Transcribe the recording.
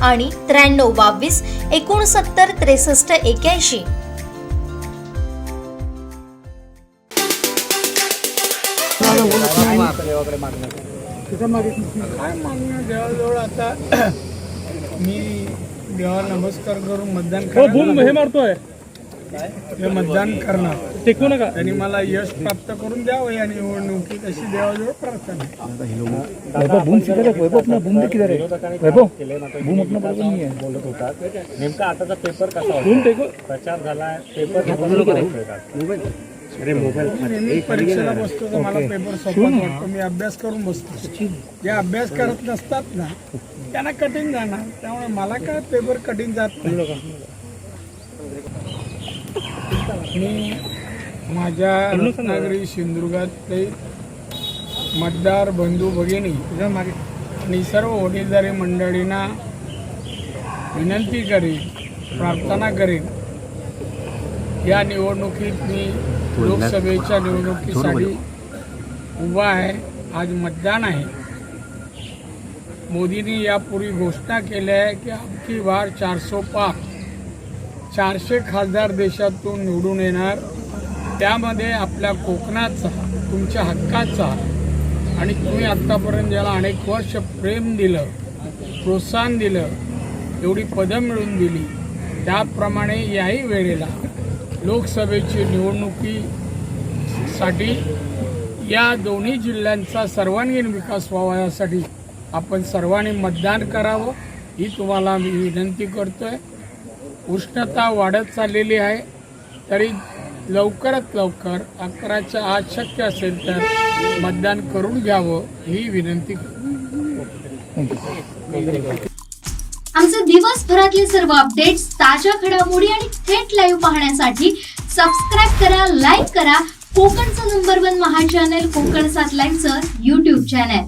आणि त्र्याण्णव बावीस एकोणसत्तर त्रेसष्ट एक्याऐंशी. काय मागणं? देवाजवळ आता मी देवाला नमस्कार करून मतदान हो हे मारतोय. हे मतदान करणार. टेकू नका. त्यांनी मला यश प्राप्त करून द्यावं या निवडणुकीत अशी देवाजवळ प्रार्थना आहे. वैभव बूम किधर है वैभव अपना बूम भी किधर है वैभव बूम अपना बरोबर नहीं है बोलत होतात नेमका आताचा पेपर कसा बूम टेकू? होता प्रचार झाला पेपर अरे मोबाईल मी नेहमी परीक्षेला बसतो तर मला पेपर सोपा वाटतो मी अभ्यास करून बसतो. जे अभ्यास करत नसतात ना त्यांना कठीण जाणार. त्यामुळे मला काय पेपर कठीण जात नाही. मी माझ्या रत्नागिरी सिंधुदुर्गातले मतदार बंधू भगिनी आणि सर्व वडीलधारी मंडळींना विनंती करीन प्रार्थना करीन. या निवडणुकीत मी लोकसभेच्या निवडणुकीसाठी उभा आहे. आज मतदान आहे. मोदींनी यापूर्वी घोषणा केल्या आहे की अबकी बार चारसो पाच चारशे खासदार देशातून निवडून येणार. त्यामध्ये आपल्या कोकणाचा तुमच्या हक्काचा आणि तुम्ही आत्तापर्यंत ज्याला अनेक वर्ष प्रेम दिलं प्रोत्साहन दिलं एवढी पदं मिळवून दिली त्याप्रमाणे याही वेळेला लोकसभेची निवडणुकीसाठी या दोन्ही जिल्ह्यांचा सर्वांगीण विकास व्हावा यासाठी आपण सर्वांनी मतदान करावं ही तुम्हाला मी विनंती करतो आहे उष्णता वाढत चाललेली आहे तरी लवकरात लवकर अकराच्या आज शक्य असेल तर मतदान करून घ्यावं ही विनंती आमचं आमचे दिवसभरातले सर्व अपडेट्स ताज्या घडामोडी आणि थेट लाईव्ह पाहण्यासाठी सबस्क्राईब करा लाईक करा. कोकणचं नंबर वन महा चॅनल कोकण सात लाईव्हचं युट्यूब चॅनल